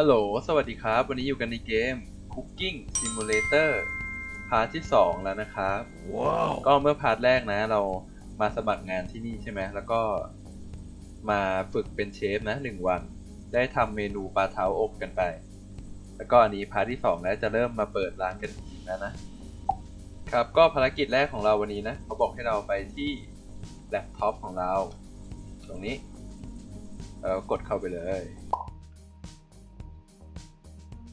ฮัลโหล สวัสดีครับ วันนี้อยู่กันในเกม Cooking Simulator พาร์ทที่ 2 แล้วนะครับว้าวก็เมื่อพาร์ทแรกนะ เรามาสมัครงานที่นี่ใช่ไหม แล้วก็มาฝึกเป็นเชฟนะ 1 วัน ได้ทำเมนูปลาเท้าอบกันไป แล้วก็อันนี้พาร์ทที่ 2 แล้วจะเริ่มมาเปิดร้านกันจริงแล้วนะ ครับ ก็ภารกิจแรกของเราวันนี้นะ เขาบอกให้เราไปที่แล็ปท็อปของเรา ตรงนี้แล้วกดเข้าไปเลย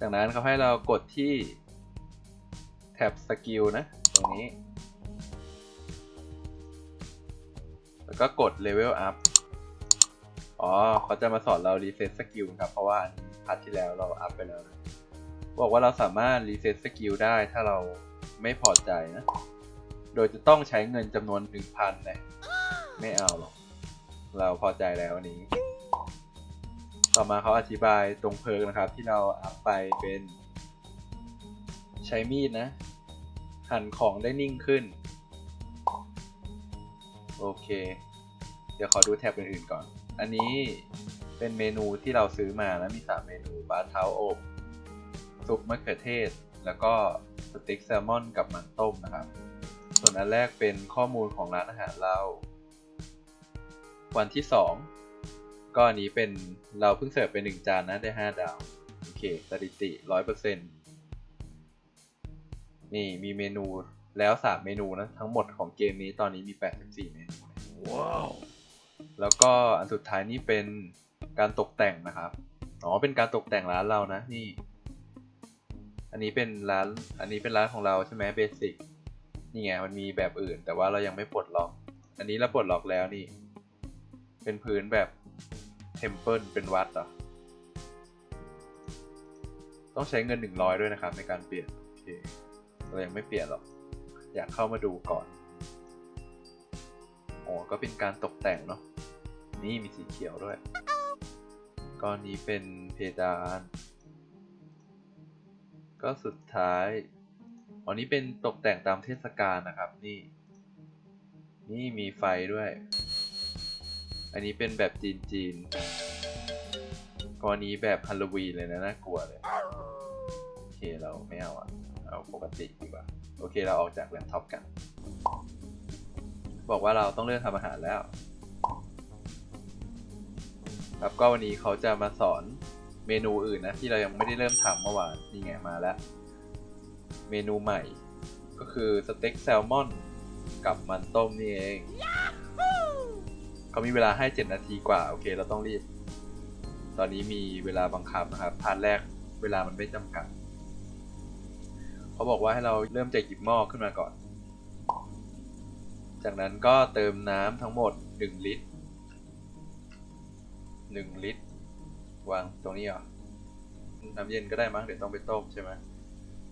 จากนั้นเขาให้เรากดที่แท็บสกิลนะ ตรงนี้ แล้วก็กด Level Up อ๋อเขาจะมาสอนเรารีเซ็ตสกิลครับ เพราะว่าอันนี้พาร์ทที่แล้วเราอัพไปแล้วนะบอกว่าเราสามารถรีเซ็ตสกิลได้ถ้าเราไม่พอใจนะ โดยจะต้องใช้เงินจำนวน 1,000นะไม่เอาหรอก เราพอใจแล้วอันนี้ ต่อมาเขาอธิบายตรงเพิร์กนะครับ ที่เราอัพไปเป็นใช้มีดนะ หั่นของได้นิ่งขึ้น โอเค เดี๋ยวขอดูแท็บอื่นๆก่อน อันนี้เป็นเมนูที่เราซื้อมานะมี 3 เมนูปลาเท้าอบ ซุปมะเขือเทศ แล้วก็สเต็กแซลมอนกับมันต้มนะครับ ส่วนอันแรกเป็นข้อมูลของร้านอาหารเรา วันที่ 2 ก็อันนี้เป็นเราเพิ่งเสิร์ฟไปหนึ่งจานนะได้5ดาว โอเคสถิติ100%นี่มีเมนูแล้ว3เมนูนะ ทั้งหมดของเกมนี้ตอนนี้มี84เมนูนะว้าวแล้วก็อันสุดท้ายนี่เป็นการตกแต่งนะครับอ๋อเป็นการตกแต่งร้านเรานะนี่ อันนี้เป็นร้าน อันนี้เป็นร้านของเราใช่ไหมเบสิกนี่ไงมันมีแบบอื่น แต่ว่าเรายังไม่ปลดล็อก อันนี้เราปลดล็อกแล้วนี่ เป็นพื้นแบบ เทมเพิลเป็นวัดเหรอ ต้องใช้เงิน 100 ด้วยนะครับ ในการเปลี่ยน โอเค เรายังไม่เปลี่ยนหรอก อยากเข้ามาดูก่อนอ๋อก็เป็นการตกแต่งเนาะ นี่มีสีเขียวด้วยก้อนนี้เป็นเพดาน ก็สุดท้ายอ๋อนี้เป็นตกแต่งตามเทศกาลนะครับ นี่ นี่มีไฟด้วย อันนี้เป็นแบบจีนจีนๆก้อนนี้แบบฮาโลวีนเลยนะน่ากลัวเลย โอเคเราไม่เอาอะเอาปกติดีกว่า โอเคเราออกจากแล็ปท็อปกัน บอกว่าเราต้องเริ่มทำอาหารแล้ว ครับก็วันนี้เขาจะมาสอนเมนูอื่นนะที่เรายังไม่ได้เริ่มทำเมื่อวานนี่ไงมาแล้ว เมนูใหม่ ก็คือสเต็กแซลมอนกับมันต้มนี่เอง เขามีเวลาให้ 7 นาทีกว่า โอเค เราต้องรีบ ตอนนี้มีเวลาบังคับนะครับพาร์ทแรกเวลามันไม่จำกัด เขาบอกว่าให้เราเริ่มจากหยิบหม้อขึ้นมาก่อน จากนั้นก็เติมน้ำทั้งหมด 1 ลิตร 1 ลิตร วางตรงนี้เหรอ น้ำเย็นก็ได้มั้ง เดี๋ยวต้องไปต้มใช่ไหม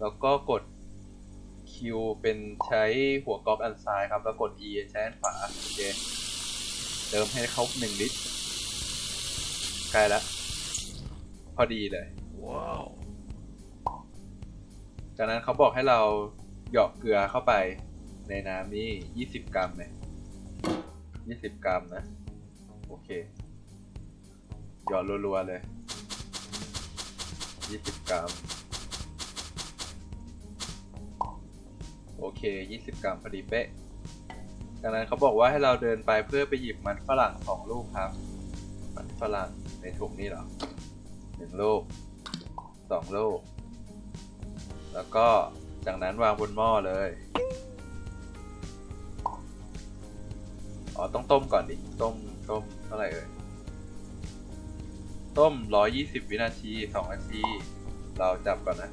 แล้วก็กด Q เป็นใช้หัวก๊อกอันซ้ายครับ แล้วกด E ใช้อันขวาโอเค เติมให้ครบ1ลิตรใกล้แล้วพอดีเลย ว้าว จากนั้นเขาบอกให้เราหยอกเกลือเข้าไปในน้ำนี่20กรัมเนี่ย20กรัมนะ โอเค หยอดรัวๆเลย20กรัม โอเค20กรัมพอดีเป๊ะ จากนั้นเขาบอกว่าให้เราเดินไปเพื่อไปหยิบมันฝรั่งสองลูกครับ มันฝรั่งในถุงนี่หรอหนึ่งลูกสองลูก แล้วก็จากนั้นวางบนหม้อเลย อ๋อ ต้องต้มก่อนดิ ต้ม ต้มเท่าไหร่เอ่ย ต้ม 120 วินาที 2 นาที เราจับก่อนนะ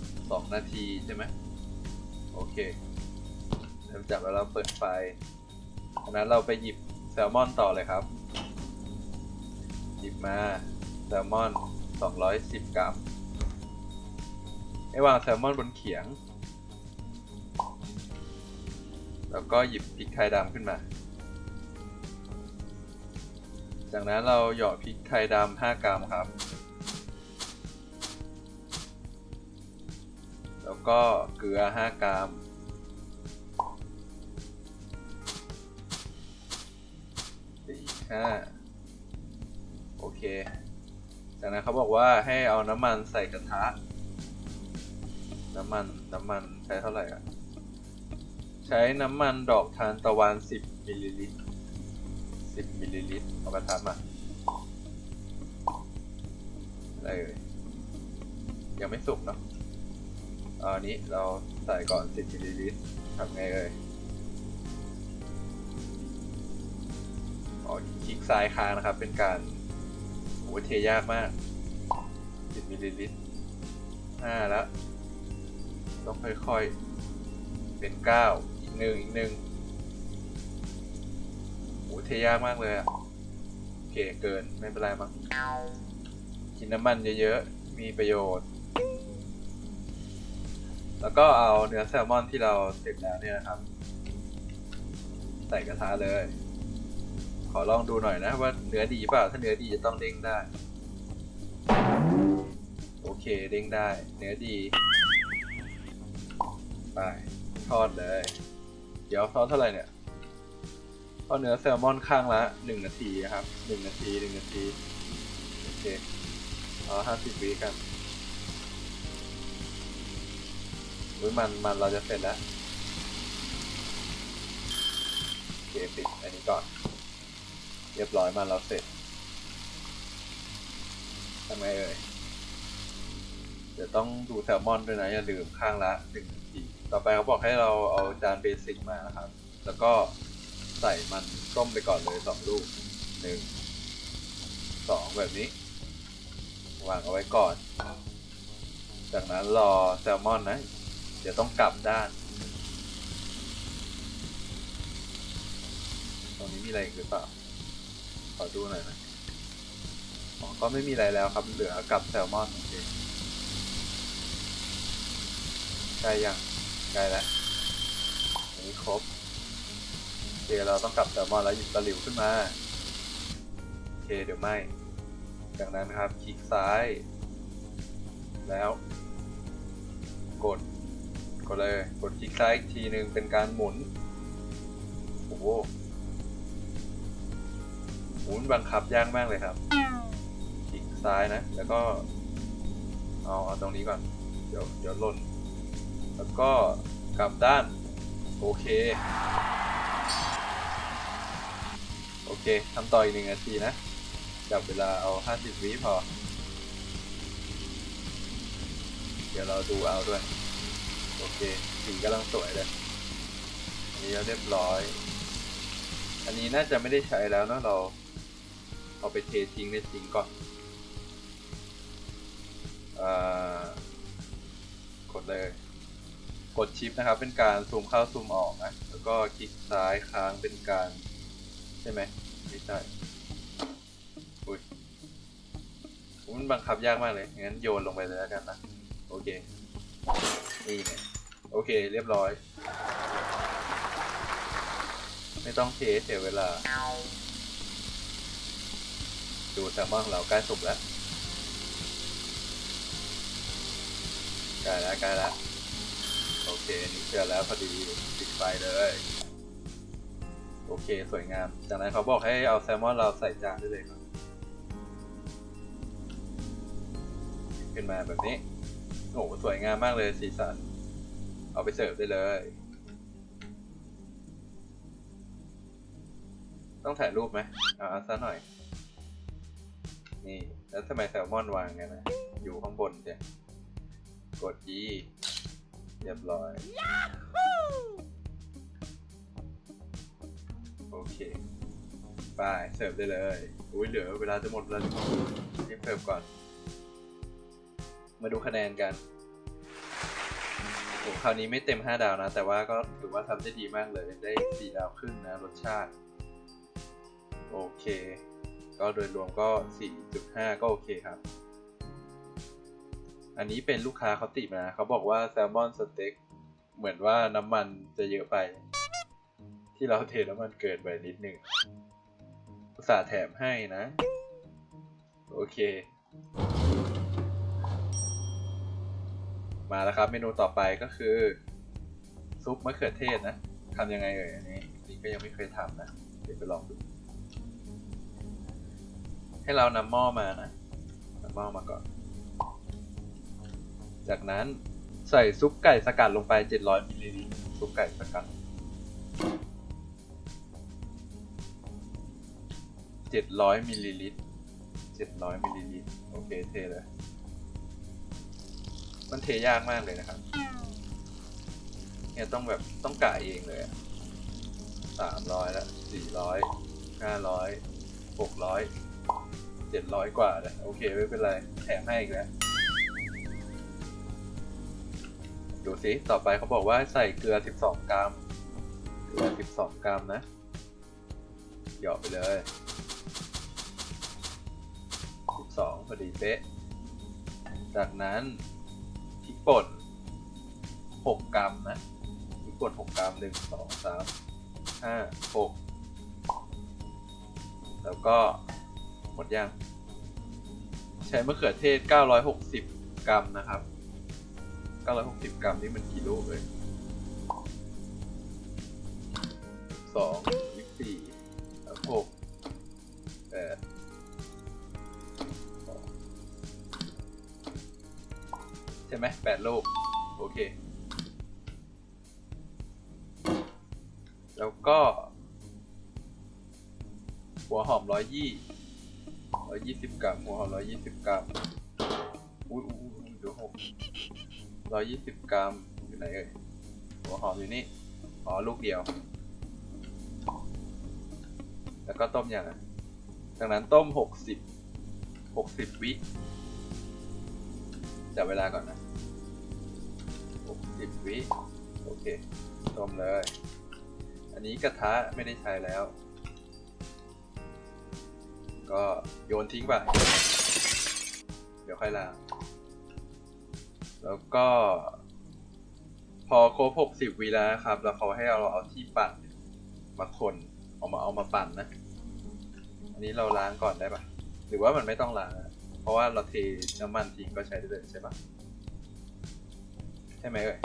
2 นาทีใช่ไหม โอเคเริ่มจับแล้วเราเปิดไฟจากนั้นเราไปหยิบแซลมอนต่อเลยครับ หยิบมาแซลมอน 210 กรัมให้วางแซลมอนบนเขียง แล้วก็หยิบพริกไทยดำขึ้นมา จากนั้นเราหยอดพริกไทยดำ5กรัมครับ แล้วก็เกลือ 5 กรัม สี่ห้า โอเค จากนั้นเขาบอกว่าให้เอาน้ำมันใส่กระทะ น้ำมัน น้ำมันใช้เท่าไหร่อะใช้น้ำมันดอกทานตะวัน 10มิลลิลิตร 10มิลลิลิตร เอากระทะมาอะไรเอ่ยยังไม่สุกเนาะ เอาอันนี้เราใส่ก่อน 10มิลลิลิตรทำไงเอ่ยอ๋อคลิกซ้ายค้างนะครับ เป็นการโอ้เทยากมาก 10มิลลิลิตรห้าแล้ว ต้องค่อยๆ เป็นเก้าอีกหนึ่งอีกหนึ่งโอ้เทยากมากเลยอะโอเคเกินไม่เป็นไรมั้งกินน้ำมันเยอะๆ มีประโยชน์ แล้วก็เอาเนื้อแซลมอนที่เราเสร็จแล้วเนี่ยนะครับ ใส่กระทะเลย ขอลองดูหน่อยนะว่าเนื้อดีเปล่า ถ้าเนื้อดีจะต้องเด้งได้ โอเคเด้งได้ เนื้อดี ไปทอดเลย เดี๋ยวทอดเท่าไหร่เนี่ยทอดเนื้อแซลมอนข้างละหนึ่งนาทีนะครับหนึ่งนาทีหนึ่งนาที โอเคเอาห้าสิบวิกัน อุ้ยมันมันเราจะเสร็จแล้วโอเคปิดอันนี้ก่อน เรียบร้อยมันเราเสร็จทำไงเอ่ยเดี๋ยวต้องดูแซลมอนด้วยนะ อย่าลืมข้างละหนึ่งนาทีต่อไปเขาบอกให้เราเอาจานเบสิกมานะครับ แล้วก็ใส่มันต้มไปก่อนเลยสองลูกหนึ่งสองแบบนี้ วางเอาไว้ก่อน จากนั้นรอแซลมอนนะ เดี๋ยวต้องกลับด้าน ตรงนี้มีอะไรอีกหรือเปล่า ขอดูหน่อยนะอ๋อก็ไม่มีอะไรแล้วครับ เหลือกับแซลมอนโอเคใกล้ยังใกล้แล้วอันนี้ครบโอเคเราต้องกลับแซลมอนแล้วหยิบตะหลิวขึ้นมาโอเคเดี๋ยวไม่ จากนั้นครับคลิกซ้าย แล้ว ดเลย กดคลิกซ้ายอีกทีหนึ่งเป็นการหมุน โอ้โห หมุนบังคับยากมากเลยครับ คลิกซ้ายนะ แล้วก็ เอาเอาตรงนี้ก่อน เดี๋ยวเดี๋ยวหล่น แล้วก็กลับด้าน โอเค โอเคทำต่ออีกหนึ่งนาทีนะ จับเวลาเอา 50 วิพอ เดี๋ยวเราดูเอาด้วย เคสีกำลังสวยเลยอันนี้เรียบร้อย อันนี้น่าจะไม่ได้ใช้แล้วนะเรา เอาไปเททิ้งในซิงก่อนอกดเลย กดชิปนะครับ เป็นการซูมเข้าซูมออกนะ แล้วก็คลิกซ้ายค้างเป็นการ ใช่ไหมไม่ใช่อุ้ยอุ๊ยมันบังคับยากมากเลย งั้นโยนลงไปเลยแล้วกันนะ โอเค นี่ไง โอเค เรียบร้อย ไม่ต้องเทเสียเวลา ดูแซลมอนเราใกล้สุกแล้วใกล้แล้วใกล้แล้วโอเคนี่เชื่อแล้วพอดีปิดไฟเลย โอเค สวยงาม จากนั้นเขาบอกให้เอาแซลมอนเราใส่จานได้เลยครับ ขึ้นมาแบบนี้ โอ้สวยงามมากเลยสีสัน เอาไปเสิร์ฟได้เลย ต้องถ่ายรูปไหมเอาเอาซะหน่อย นี่ แล้วทำไมแซลมอนวางไงนะอยู่ข้างบนจ้ะกดยีเรียบร้อย โอเคไปเสิร์ฟได้เลยอุ้ยเหลือเวลาจะหมดแล้วรีบเสิร์ฟก่อน มาดูคะแนนกัน โอ้คราวนี้ไม่เต็ม 5 ดาวนะ แต่ว่าก็ถือว่าทำได้ดีมากเลยได้4ดาวครึ่งนะ รสชาติ โอเค ก็โดยรวมก็ 4.5 ก็โอเคครับ อันนี้เป็นลูกค้าเขาติมาเขาบอกว่าแซลมอนสเต็กเหมือนว่าน้ำมันจะเยอะไป ที่เราเทน้ำมันเกินไปนิดหนึ่งอุตส่าห์แถมให้นะ โอเค มาแล้วครับ เมนูต่อไปก็คือ ซุปมะเขือเทศนะทำยังไงเอ่ยอันนี้นี่ก็ยังไม่เคยทำนะ เดี๋ยวไปลองดูให้ให้เรานำหม้อมานะนำหม้อมาก่อน จากนั้นใส่ซุปไก่สกัดลงไป 700มิลลิลิตรซุปไก่สกัด700มิลลิลิตร700มิลลิลิตรโอเคเทเลย มันเทยากมากเลยนะครับ เนี่ยต้องแบบต้องกะเองเลยสามร้อยละสี่ร้อยห้าร้อยหกร้อยเจ็ดร้อยกว่าเลยโอเคไม่เป็นไร แถมให้อีกแล้ว ดูสิต่อไปเขาบอกว่าใส่เกลือ12กรัม เกลือ12กรัมนะเหยาะไปเลย12พอดีเป๊ะ จากนั้น ป่นหกรัมนะพริกป่นหกรัม1 2 3 5 6แล้วก็หมดยังใช้มะเขือเทศ 960 กรัมนะครับ 960 กรัมนี่มันกี่ลูกเลย2 ไหมแปดลูก โอเค แล้วก็ หัวหอมร้อยยี่ร้อยยี่สิบกรัมหัวหอมร้อยยี่สิบกรัมอุ้ยอุ้ยอุ้ยเดี๋ยวหกร้อยยี่สิบกรัมอยู่ไหนเอ่ยหัวหอมอยู่นี่อ๋อลูกเดียว แล้วก็ต้มอย่างอะจากนั้นต้มหกสิบหกสิบวิจับเวลาก่อนนะ สิบวิโอเคต้มเลย อันนี้กระทะไม่ได้ใช้แล้ว ก็โยนทิ้งไปเดี๋ยวค่อยล้างแล้วก็ พอครบหกสิบวิแล้วครับ แล้วเขาให้เราเอาที่ปั่นมาคนเอามาเอามาปั่นนะ อันนี้เราล้างก่อนได้ปะหรือว่ามันไม่ต้องล้างเพราะว่าเราเทน้ำมันทิ้งก็ใช้ได้เลยใช่ปะ ใช่ไหมเอ่ย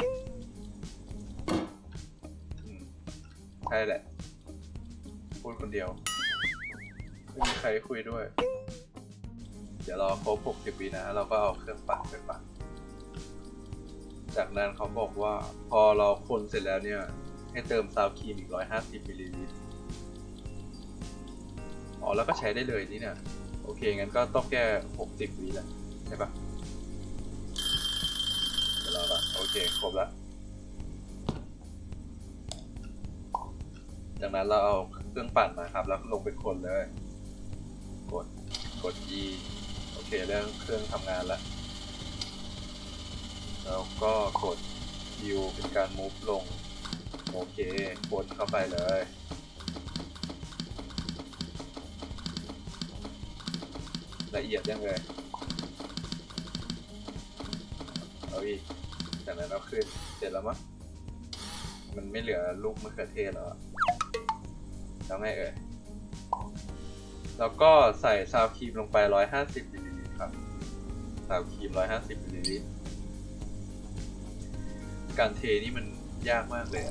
อืมใช่แหละ พูดคนเดียว ไม่มีใครคุยด้วย เดี๋ยวรอครบ60วินะ เราก็เอาเครื่องปั่นไปปั่นจากนั้นเขาบอกว่า พอเราคนเสร็จแล้วเนี่ย ให้เติมซาวครีมอีก 150มิลลิลิตร อ๋อ แล้วก็ใช้ได้เลยนี่เนี่ย โอเค งั้นก็ต้องแก้60วิแล้วใช่ปะ เคครบแล้ว จากนั้นเราเอาเครื่องปั่นมาครับ แล้วลงไปคนเลย กด กด E โอเคเรื่องเครื่องทำงานแล้ว แล้วก็กด U เป็นการ move ลง โอเคกดเข้าไปเลยละเอียดยังเลยเอาอีก จากนั้นเอาขึ้นเสร็จแล้วมั้งมันไม่เหลือลูกมะเขือเทศแล้วอะแล้วไงเอ่ยแล้วก็ใส่ซาวครีมลงไป 150มิลลิลิตรครับซาวครีม 150มิลลิลิตรการเทนี่มันยากมากเลย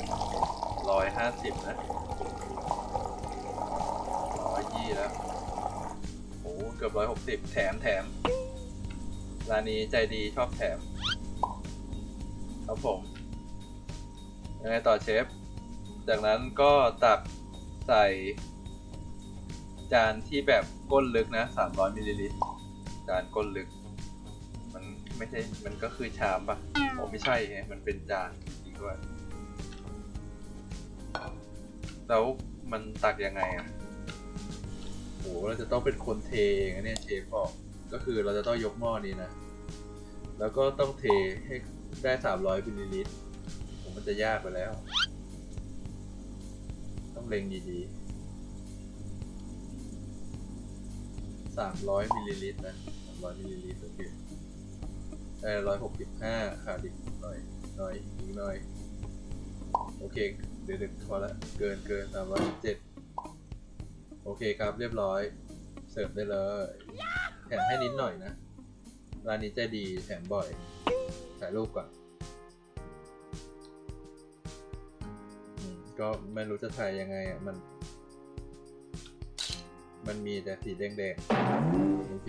ร้อยห้าสิบนะร้อยยี่แล้ว โอ้เกือบร้อยหกสิบแถมแถม ร้านนี้ใจดีชอบแถม ครับผมยังไงต่อเชฟ จากนั้นก็ตักใส่จานที่แบบก้นลึกนะ300มิลลิลิตรจานก้นลึก มันไม่ใช่ มันก็คือชามปะโอ้ไม่ใช่ไงมันเป็นจานจริงด้วยแล้วมันตักยังไงอะโหเราจะต้องเป็นคนเทเองนเนี่ยเชฟบอกก็คือเราจะต้องยกหม้อนี้นะ แล้วก็ต้องเทให้ ได้300มิลลิลิตรผมมันจะยากไปแล้ว ต้องเล็งดีๆ300มิลลิลิตรนะ300มิลลิลิตรโอเคได้ร้อยหกสิบห้าขาดอีกหน่อยหน่อยอีกหน่อย โอเค เดี๋ยวเดี๋ยวพอละ เกินเกินสามร้อยเจ็ดโอเคครับเรียบร้อย เสิร์ฟได้เลย แถมให้นิดหน่อยนะ ร้านนี้ใจดีแถมบ่อย ถ่ายรูปก่อนอืมก็ไม่รู้จะถ่ายยังไงอะมันมัน มันมีแต่สีแดงๆโอเค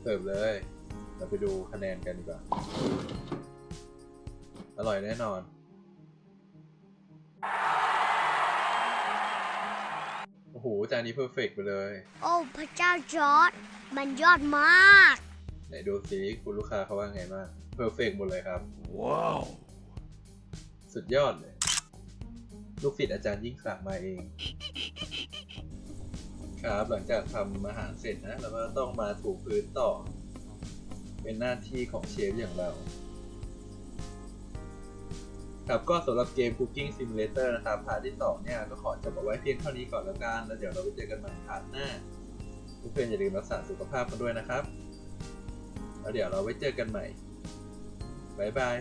เสิร์ฟเลย เราไปดูคะแนนกันดีกว่า อร่อยแน่นอนโอ้โห จานนี้เพอร์เฟกไปเลย โอ้ พระเจ้าจอร์ดมันยอดมาก ไหนดูสิคุณลูกค้าเขาว่าไงบ้าง เพอร์เฟกหมดเลยครับ ว้าว สุดยอดเลย ลูกศิษย์อาจารย์ยิ่งศักดิ์มาเอง ครับ หลังจากทำอาหารเสร็จนะเราก็ต้องมาถูพื้นต่อ เป็นหน้าที่ของเชฟอย่างเราครับก็สำหรับเกม Cooking Simulator นะครับพาร์ทที่ 2 เนี่ย ก็ขอจบเอาไว้เพียงเท่านี้ก่อนแล้วกัน แล้วเดี๋ยวเราไปเจอกันใหม่พาร์ทหน้าเพื่อนๆอย่าลืมรักษาสุขภาพกันด้วยนะครับ แล้วเดี๋ยวเราไว้เจอกันใหม่ บ๊ายบาย